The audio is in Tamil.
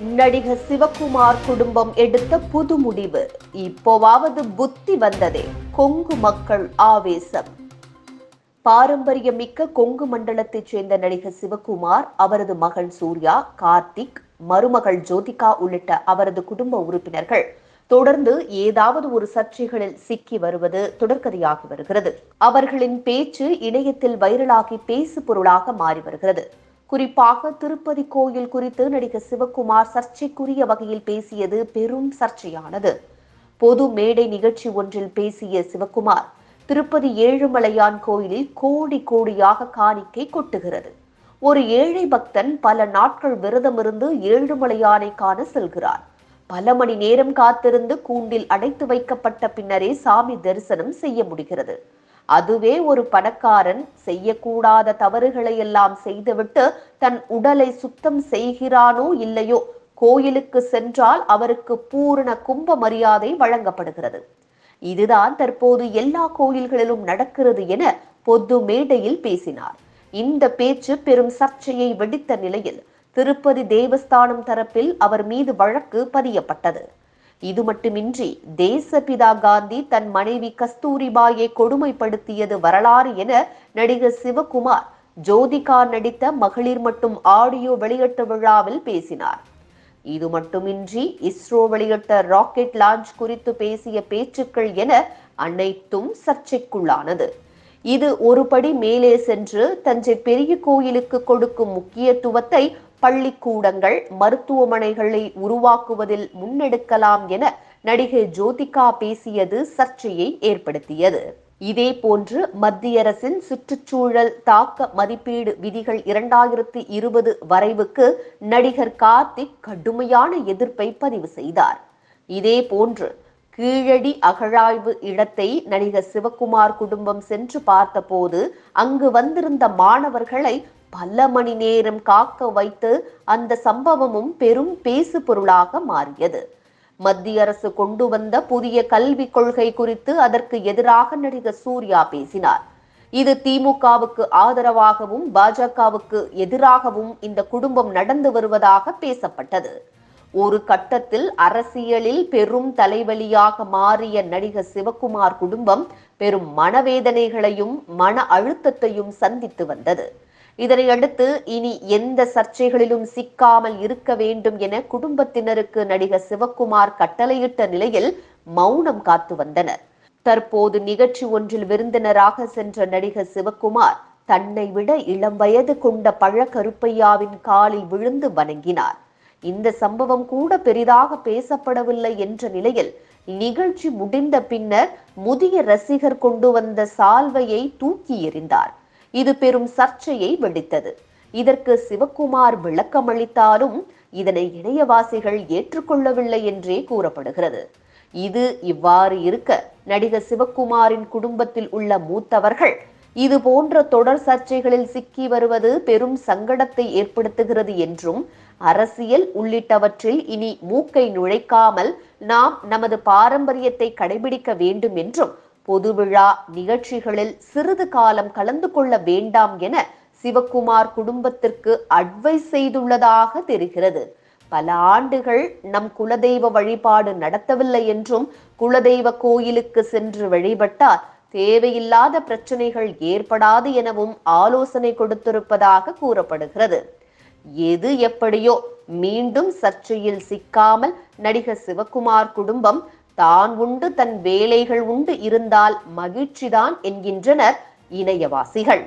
நடிகர் சிவகுமார் குடும்பம் எடுத்த புது முடிவு. இப்போவாவது புத்தி வந்ததே கொங்கு மக்கள் ஆவேசம். பாரம்பரியமிக்க கொங்கு மண்டலத்தைச் சேர்ந்த நடிகர் சிவகுமார் அவரது மகள் சூர்யா கார்த்திக் மருமகள் ஜோதிகா உள்ளிட்ட அவரது குடும்ப உறுப்பினர்கள் தொடர்ந்து ஏதாவது ஒரு சர்ச்சைகளில் சிக்கி வருவது தொடர்கதையாகி வருகிறது. அவர்களின் பேச்சு இணையத்தில் வைரலாகி பேசு பொருளாக மாறி வருகிறது. குறிப்பாக திருப்பதி கோயில் குறித்து நடிகர் சிவகுமார் சர்ச்சைக்குரிய வகையில் பேசியது பெரும் சர்ச்சையானது. பொது மேடை நிகழ்ச்சி ஒன்றில் பேசிய சிவகுமார் திருப்பதி ஏழுமலையான் கோயிலில் கோடி கோடியாக காணிக்கை கொட்டுகிறது. ஒரு ஏழை பக்தன் பல நாட்கள் விரதமிருந்து ஏழுமலையானை காண செல்கிறார். பல மணி நேரம் காத்திருந்து கூண்டில் அடைத்து வைக்கப்பட்ட பின்னரே சாமி தரிசனம் செய்ய முடிகிறது. அதுவே ஒரு பணக்காரன் செய்யக்கூடாத தவறுகளை எல்லாம் செய்துவிட்டு தன் உடலை சுத்தம் செய்கிறானோ இல்லையோ கோயிலுக்கு சென்றால் அவருக்கு பூரண கும்ப மரியாதை வழங்கப்படுகிறது. இதுதான் தற்போது எல்லா கோயில்களிலும் நடக்கிறது என பொது மேடையில் பேசினார். இந்த பேச்சு பெரும் சர்ச்சையை வெடித்த நிலையில் திருப்பதி தேவஸ்தானம் தரப்பில் அவர் மீது வழக்கு பதியப்பட்டது. இது மட்டுமின்றி தேசபிதா காந்தி தன் மனைவி கஸ்தூரிபாயை கொடுமைப்படுத்தியது வரலாறு என நடிகர் சிவகுமார் ஜோதிகா நடித்த மகளிர் மட்டும் ஆடியோ வெளியிட்ட விழாவில் பேசினார். இது மட்டுமின்றி இஸ்ரோ வெளியிட்ட ராக்கெட் லான்ச் குறித்து பேசிய பேச்சுக்கள் என அனைத்தும் சர்ச்சைக்குள்ளானது. இது ஒருபடி மேலே சென்று தஞ்சை பெரிய கோயிலுக்கு கொடுக்கும் முக்கியத்துவத்தை பள்ளிக்கூடங்கள் மருத்துவமனைகளை உருவாக்குவதில் முன்னெடுக்கலாம் என நடிகை ஜோதிகா பேசியது சர்ச்சையை ஏற்படுத்தியது. இதே போன்று மத்திய அரசின் சுற்றுச்சூழல் தாக்க மதிப்பீடு விதிகள் இரண்டாயிரத்தி இருபது வரைவுக்கு நடிகர் கார்த்திக் கடுமையான எதிர்ப்பை பதிவு செய்தார். இதே போன்று கீழடி அகழாய்வு இடத்தை நடிகர் சிவகுமார் குடும்பம் சென்று பார்த்தபோது அங்கு வந்திருந்த மாணவர்களை பல மணி நேரம் காக்க வைத்து அந்த சம்பவமும் பெரும் பேசு பொருளாக மாறியது. மத்திய அரசு கொண்டு வந்த புதிய கல்விக் கொள்கை குறித்து அதற்கு எதிராக நடிகர் சூர்யா பேசினார். இது திமுகவுக்கு ஆதரவாகவும் பாஜகவுக்கு எதிராகவும் இந்த குடும்பம் நடந்து வருவதாக பேசப்பட்டது. ஒரு கட்டத்தில் அரசியலில் பெரும் தலைவலியாக மாறிய நடிகர் சிவகுமார் குடும்பம் பெரும் மனவேதனைகளையும் மன அழுத்தத்தையும் சந்தித்து வந்தது. இதனையடுத்து இனி எந்த சர்ச்சைகளிலும் சிக்காமல் இருக்க வேண்டும் என குடும்பத்தினருக்கு நடிகர் சிவக்குமார் கட்டளையிட்ட நிலையில் மௌனம் காத்து வந்தனர். தற்போது நிகழ்ச்சி ஒன்றில் விருந்தினராக சென்ற நடிகர் சிவக்குமார் தன்னை விட இளம் வயது கொண்ட பழக்கருப்பையாவின் காலில் விழுந்து வணங்கினார். இந்த சம்பவம் கூட பெரிதாக பேசப்படவில்லை என்ற நிலையில் நிகழ்ச்சி முடிந்த பின்னர் முதிய ரசிகர் கொண்டு வந்த சால்வையை தூக்கி எறிந்தார். இது பெரும் சர்ச்சையை வெடித்தது. இதற்கு சிவகுமார் விளக்கமளித்தாலும் இதனை இணையவாசிகள் ஏற்றுக்கொள்ளவில்லை என்றே கூறப்படுகிறது. இது இவ்வாறு இருக்க நடிகர் சிவகுமாரின் குடும்பத்தில் உள்ள மூத்தவர்கள் இது போன்ற தொடர் சர்ச்சைகளில் சிக்கி வருவது பெரும் சங்கடத்தை ஏற்படுத்துகிறது என்றும் அரசியல் உள்ளிட்டவற்றில் இனி மூக்கை நுழைக்காமல் நாம் நமது பாரம்பரியத்தை கடைபிடிக்க வேண்டும் என்றும் பொது விழா நிகழ்ச்சிகளில் சிறிது காலம் கலந்து கொள்ள வேண்டாம் என சிவகுமார் குடும்பத்திற்கு அட்வைஸ் செய்துள்ளதாக தெரிகிறது. பல ஆண்டுகள் நம் குலதெய்வ வழிபாடு நடத்தவில்லை என்றும் குலதெய்வ கோயிலுக்கு சென்று வழிபட்டால் தேவையில்லாத பிரச்சனைகள் ஏற்படாது எனவும் ஆலோசனை கொடுத்திருப்பதாக கூறப்படுகிறது. எது எப்படியோ மீண்டும் சர்ச்சையில் சிக்காமல் நடிகர் சிவகுமார் குடும்பம் தான் உண்டு தன் வேலைகள் உண்டு இருந்தால் மகிழ்ச்சிதான் என்கின்றனர் இணையவாசிகள்.